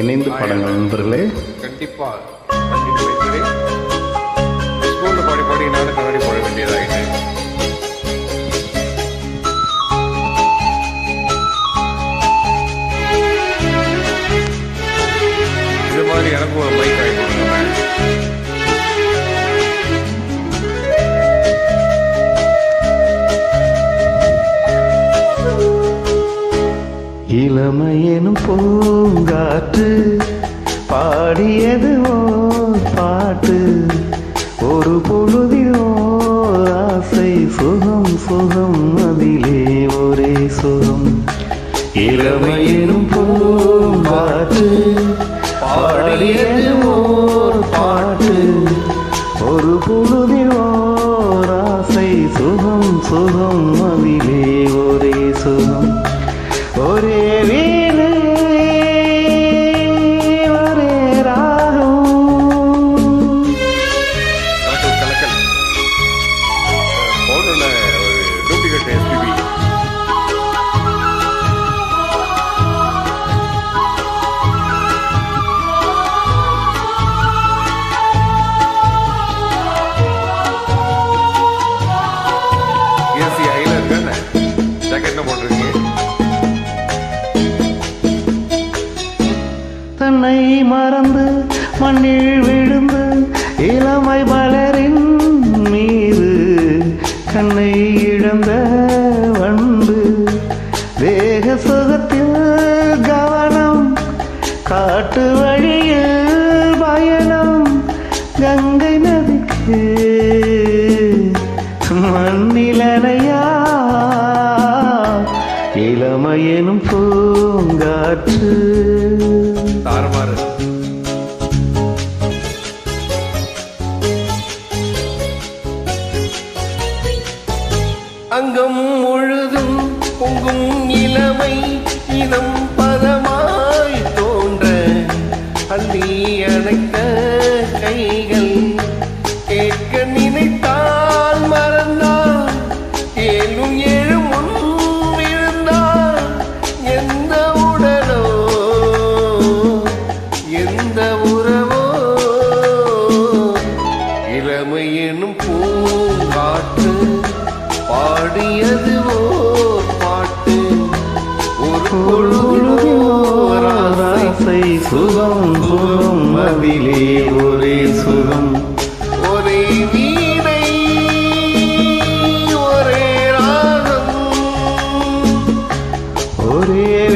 இணைந்து பாடுங்கள் நண்பர்களே. கண்டிப்பா பாடி பாடி நானும் கண்ணாடி போட வேண்டியதாயிட்டு. இது மாதிரி எனக்கு ஒரு மைக் ஆகி இளமையெனும் பூங்காற்று பாடியது ஓர் பாட்டு. ஒரு பொழுதில் ஓர் ஆசை சுகம் சுகம் அதிலே ஒரே சுகம். இளமையெனும் பூங்காற்று பாடியது ஓர் பாட்டு. ஒரு பொழுதில் ஓர் ஆசை சுகம் சுகம் அதிலே ஒரே தன்னை மறந்து மண்ணில் விழுந்து இளமை மலரின் மீது கண்ணை இழந்த வண்டு. வேக சுகத்தில் கவனம் காட்டு வழியில் பயணம். கங்கை நதிக்கு மண்ணிலனையா இளமையெனும் பூங்காற்று. ஆரமா அங்கம் முழுதும் பொங்கும் இளமை இதம் சுகம் சுகம் அதிலே ஒரே சுகம். ஒரே வீணை ஒரே ராகம். ஒரே